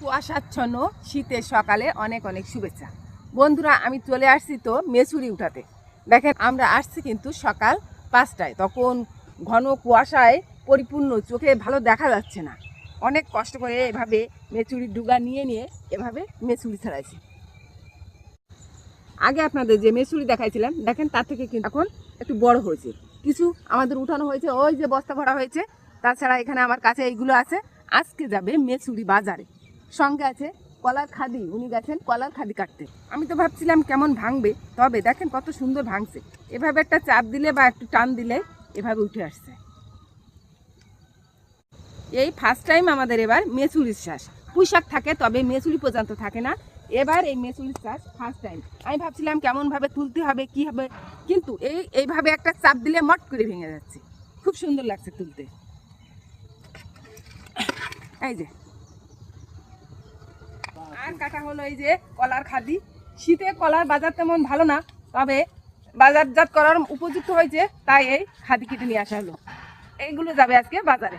কুয়াশাচ্ছন্ন শীতের সকালে অনেক অনেক শুভেচ্ছা। বন্ধুরা, আমি চলে আসছি তো মেসুরি উঠাতে। দেখেন, আমরা আসছি কিন্তু সকাল পাঁচটায়। তখন ঘন কুয়াশায় পরিপূর্ণ, চোখে ভালো দেখা যাচ্ছে না। অনেক কষ্ট করে এভাবে মেচুরি ডুগা নিয়ে নিয়ে এভাবে মেচুরি ছাড়াইছি। আগে আপনাদের যে মেসুরি দেখাইছিলাম, দেখেন, তার থেকে কিন্তু এখন একটু বড় হয়েছে। কিছু আমাদের উঠানো হয়েছে, ওই যে বস্তা ভরা হয়েছে, তাছাড়া এখানে আমার কাছে এইগুলো আছে। আজকে যাবে মেচুরি বাজারে। সঙ্গে আছে কলার খাদি। উনি গেছেন কলার খাদি কাটতে। আমি তো ভাবছিলাম কেমন ভাঙবে, তবে দেখেন কত সুন্দর ভাঙছে। এভাবে একটা চাপ দিলে বা একটু টান দিলে এভাবে উঠে আসছে। এই ফার্স্ট টাইম আমাদের এবার মেচুরির শ্বাস পুঁইশাক থাকে, তবে মেচুরি পর্যন্ত থাকে না। এবার এই মেচুরির চাষ ফার্স্ট টাইম আমি ভাবছিলাম কেমনভাবে তুলতে হবে, কি হবে, কিন্তু এই, এইভাবে একটা চাপ দিলে মট করে ভেঙে যাচ্ছে। খুব সুন্দর লাগছে তুলতে। এই যে আর কাটা হলো এই যে কলার খাদি। শীতে কলার বাজার তেমন ভালো না, তবে বাজারজাত করার উপযুক্ত হয়েছে, তাই এই খাদি কিনে নিয়ে আসা হলো। এইগুলো যাবে আজকে বাজারে।